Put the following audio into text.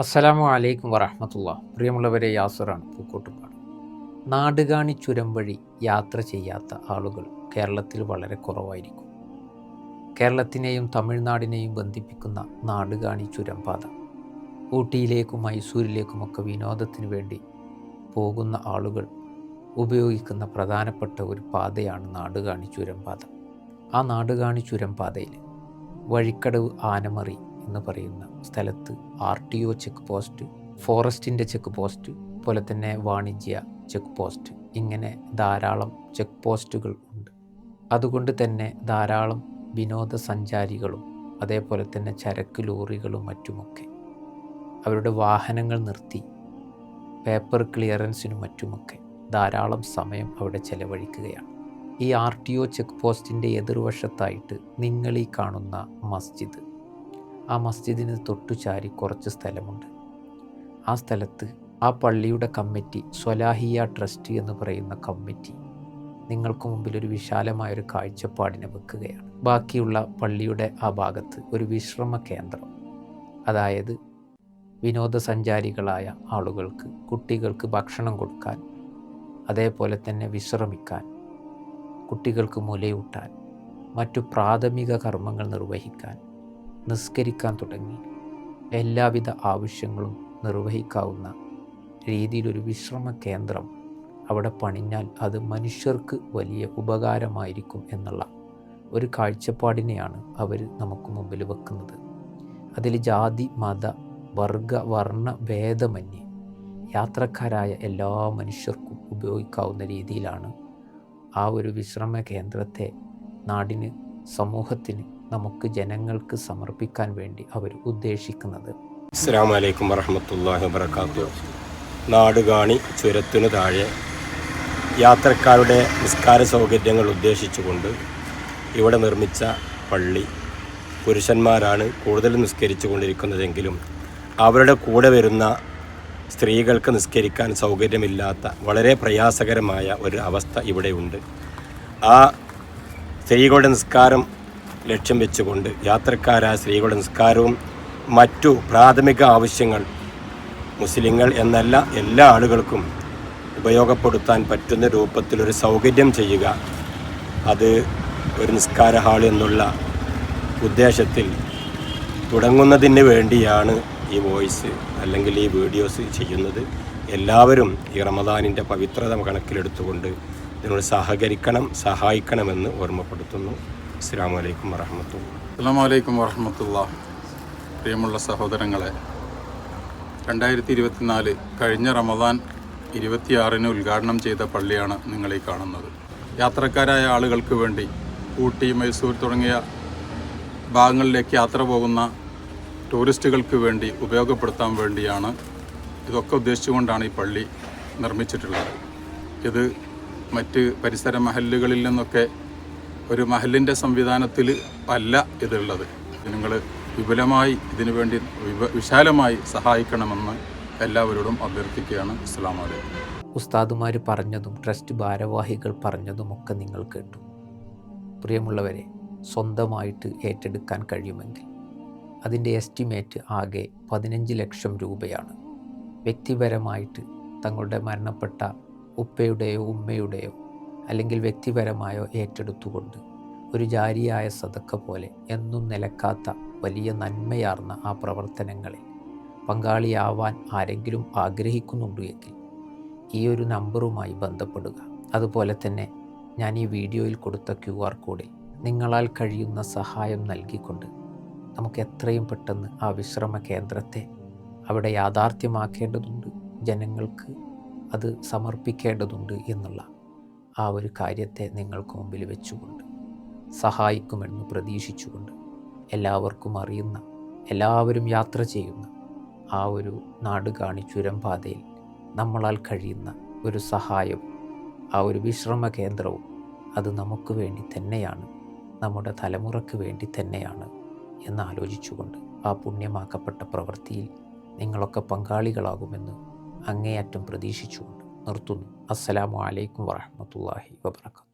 അസ്സലാമു അലൈക്കും വറഹമത്തുള്ള. പ്രിയമുള്ളവരെ യാസുറാണ് പൂക്കോട്ടുപാട്. നാടുകാണി ചുരം വഴി യാത്ര ചെയ്യാത്ത ആളുകൾ കേരളത്തിൽ വളരെ കുറവായിരിക്കും. കേരളത്തിനെയും തമിഴ്നാടിനെയും ബന്ധിപ്പിക്കുന്ന നാടുകാണി ചുരം പാത ഊട്ടിയിലേക്കും മൈസൂരിലേക്കുമൊക്കെ വിനോദത്തിന് വേണ്ടി പോകുന്ന ആളുകൾ ഉപയോഗിക്കുന്ന പ്രധാനപ്പെട്ട ഒരു പാതയാണ് നാടുകാണി ചുരം പാത. ആ നാടുകാണി ചുരം പാതയിൽ വഴിക്കടവ് ആനമറി എന്ന് പറയുന്ന സ്ഥലത്ത് R T O check post ഫോറസ്റ്റിന്റെ check post പോലെ തന്നെ വാണിജ്യ ചെക്ക് പോസ്റ്റ് ഇങ്ങനെ ധാരാളം ചെക്ക് പോസ്റ്റുകൾ ഉണ്ട്. അതുകൊണ്ട് തന്നെ ധാരാളം വിനോദസഞ്ചാരികളും അതേപോലെ തന്നെ ചരക്ക് ലോറികളും മറ്റുമൊക്കെ അവരുടെ വാഹനങ്ങൾ നിർത്തി പേപ്പർ ക്ലിയറൻസിനും മറ്റുമൊക്കെ ധാരാളം സമയം അവിടെ ചെലവഴിക്കുകയാണ്. ഈ ആർ ടി ഒ ചെക്ക് പോസ്റ്റിന്റെ എതിർവശത്തായിട്ട് നിങ്ങൾ ഈ കാണുന്ന മസ്ജിദ് ആ മസ്ജിദിന് തൊട്ടു ചാരി കുറച്ച് സ്ഥലമുണ്ട്. ആ സ്ഥലത്ത് ആ പള്ളിയുടെ കമ്മിറ്റി സ്വലാഹിയ ട്രസ്റ്റ് എന്ന് പറയുന്ന കമ്മിറ്റി നിങ്ങൾക്ക് മുമ്പിൽ ഒരു വിശാലമായൊരു കാഴ്ചപ്പാടിനെ വെക്കുകയാണ്. ബാക്കിയുള്ള പള്ളിയുടെ ആ ഭാഗത്ത് ഒരു വിശ്രമ കേന്ദ്രം. അതായത് വിനോദസഞ്ചാരികളായ ആളുകൾക്ക് കുട്ടികൾക്ക് ഭക്ഷണം കൊടുക്കാൻ അതേപോലെ തന്നെ വിശ്രമിക്കാൻ കുട്ടികൾക്ക് മുലയൂട്ടാൻ മറ്റു പ്രാഥമിക കർമ്മങ്ങൾ നിർവഹിക്കാൻ നിസ്കരിക്കാൻ തുടങ്ങി. എല്ലാവിധ ആവശ്യങ്ങളും നിർവഹിക്കാവുന്ന രീതിയിലൊരു വിശ്രമ കേന്ദ്രം അവിടെ പണിഞ്ഞാൽ അത് മനുഷ്യർക്ക് വലിയ ഉപകാരമായിരിക്കും എന്നുള്ള ഒരു കാഴ്ചപ്പാടിനെയാണ് അവർ നമുക്ക് മുമ്പിൽ വെക്കുന്നത്. അതിൽ ജാതി മത വർഗ വർണ ഭേദമന്യേ യാത്രക്കാരായ എല്ലാ മനുഷ്യർക്കും ഉപയോഗിക്കാവുന്ന രീതിയിലാണ് ആ ഒരു വിശ്രമ കേന്ദ്രത്തെ നാടിന് സമൂഹത്തിന് നമുക്ക് ജനങ്ങൾക്ക് സമർപ്പിക്കാൻ വേണ്ടി അവർ ഉദ്ദേശിക്കുന്നത്. അസ്സാം വലൈക്കും വറഹമത്തല്ലാഹി വബർക്കാത്തു നാടുകാണി ചുരത്തിനു താഴെ യാത്രക്കാരുടെ നിസ്കാര സൗകര്യങ്ങൾ ഉദ്ദേശിച്ചുകൊണ്ട് ഇവിടെ നിർമ്മിച്ച പള്ളി പുരുഷന്മാരാണ് കൂടുതൽ നിസ്കരിച്ചു കൊണ്ടിരിക്കുന്നതെങ്കിലും അവരുടെ കൂടെ വരുന്ന സ്ത്രീകൾക്ക് നിസ്കരിക്കാൻ സൗകര്യമില്ലാത്ത വളരെ പ്രയാസകരമായ ഒരു അവസ്ഥ ഇവിടെയുണ്ട്. ആ സ്ത്രീകളുടെ നിസ്കാരം ലക്ഷ്യം വെച്ചുകൊണ്ട് യാത്രക്കാരായ സ്ത്രീകളുടെ നിസ്കാരവും മറ്റു പ്രാഥമിക ആവശ്യങ്ങൾ മുസ്ലിങ്ങൾ എന്നല്ല എല്ലാ ആളുകൾക്കും ഉപയോഗപ്പെടുത്താൻ പറ്റുന്ന രൂപത്തിലൊരു സൗകര്യം ചെയ്യുക. അത് ഒരു നിസ്കാര ഹാൾ എന്നുള്ള ഉദ്ദേശത്തിൽ തുടങ്ങുന്നതിന് വേണ്ടിയാണ് ഈ വോയിസ് അല്ലെങ്കിൽ ഈ വീഡിയോസ് ചെയ്യുന്നത്. എല്ലാവരും ഈ റമദാനിന്റെ പവിത്രത കണക്കിലെടുത്തുകൊണ്ട് ഇതിനോട് സഹകരിക്കണം സഹായിക്കണമെന്ന് ഓർമ്മപ്പെടുത്തുന്നു. അസ്സാം വലൈക്കും വറഹമത്തുള്ള. അസ്സാമലൈക്കും വറഹമത്തുള്ള. പ്രിയമുള്ള സഹോദരങ്ങളെ രണ്ടായിരത്തി ഇരുപത്തിനാല് കഴിഞ്ഞ റമദാൻ ഇരുപത്തിയാറിന് ഉദ്ഘാടനം ചെയ്ത പള്ളിയാണ് നിങ്ങൾ ഈ കാണുന്നത്. യാത്രക്കാരായ ആളുകൾക്ക് വേണ്ടി ഊട്ടി മൈസൂർ തുടങ്ങിയ ഭാഗങ്ങളിലേക്ക് യാത്ര പോകുന്ന ടൂറിസ്റ്റുകൾക്ക് വേണ്ടി ഉപയോഗപ്പെടുത്താൻ വേണ്ടിയാണ് ഇതൊക്കെ ഉദ്ദേശിച്ചുകൊണ്ടാണ് ഈ പള്ളി നിർമ്മിച്ചിട്ടുള്ളത്. ഇത് മറ്റ് പരിസര മഹല്ലുകളിൽ നിന്നൊക്കെ ഒരു മഹലിന്റെ സംവിധാനത്തിൽ അല്ല ഇതുള്ളത്. നിങ്ങൾ വിപുലമായി ഇതിനു വേണ്ടി വിശാലമായി സഹായിക്കണമെന്ന് എല്ലാവരോടും അഭ്യർത്ഥിക്കുകയാണ്. അസ്സാം അലൈക്കും. ഉസ്താദുമാർ പറഞ്ഞതും ട്രസ്റ്റ് ഭാരവാഹികൾ പറഞ്ഞതുമൊക്കെ നിങ്ങൾ കേട്ടു. പ്രിയമുള്ളവരെ സ്വന്തമായിട്ട് ഏറ്റെടുക്കാൻ കഴിയുമെങ്കിൽ അതിന്റെ എസ്റ്റിമേറ്റ് ആകെ പതിനഞ്ച് ലക്ഷം രൂപയാണ്. വ്യക്തിപരമായിട്ട് തങ്ങളുടെ മരണപ്പെട്ട ഉപ്പയുടെയോ ഉമ്മയുടെയോ അല്ലെങ്കിൽ വ്യക്തിപരമായോ ഏറ്റെടുത്തുകൊണ്ട് ഒരു ജാരിയായ സതക്ക പോലെ എന്നും നിലക്കാത്ത വലിയ നന്മയാർന്ന ആ പ്രവർത്തനങ്ങളിൽ പങ്കാളിയാവാൻ ആരെങ്കിലും ആഗ്രഹിക്കുന്നുണ്ടു എങ്കിൽ ഈ ഒരു നമ്പറുമായി ബന്ധപ്പെടുക. അതുപോലെ തന്നെ ഞാൻ ഈ വീഡിയോയിൽ കൊടുത്ത ക്യു ആർ കോഡിൽ നിങ്ങളാൽ കഴിയുന്ന സഹായം നൽകിക്കൊണ്ട് നമുക്ക് എത്രയും പെട്ടെന്ന് ആ വിശ്രമ കേന്ദ്രത്തെ അവിടെ യാഥാർത്ഥ്യമാക്കേണ്ടതുണ്ട്. ജനങ്ങൾക്ക് അത് സമർപ്പിക്കേണ്ടതുണ്ട് എന്നുള്ള ആ ഒരു കാര്യത്തെ നിങ്ങൾക്ക് മുമ്പിൽ വെച്ചുകൊണ്ട് സഹായിക്കുമെന്ന് പ്രതീക്ഷിച്ചുകൊണ്ട് എല്ലാവർക്കും അറിയുന്ന എല്ലാവരും യാത്ര ചെയ്യുന്ന ആ ഒരു നാട് കാണി ചുരം പാതയിൽ നമ്മളാൽ കഴിയുന്ന ഒരു സഹായവും ആ ഒരു വിശ്രമ കേന്ദ്രവും അത് നമുക്ക് വേണ്ടി തന്നെയാണ് നമ്മുടെ തലമുറയ്ക്ക് വേണ്ടി തന്നെയാണ് എന്നാലോചിച്ചുകൊണ്ട് ആ പുണ്യമാക്കപ്പെട്ട പ്രവൃത്തിയിൽ നിങ്ങളൊക്കെ പങ്കാളികളാകുമെന്ന് അങ്ങേയറ്റം പ്രതീക്ഷിച്ചുകൊണ്ട് നിർത്തുന്നു അസ്സലാമു അലൈക്കും വറഹമത്തല്ലാഹി വബർക്കാത്തു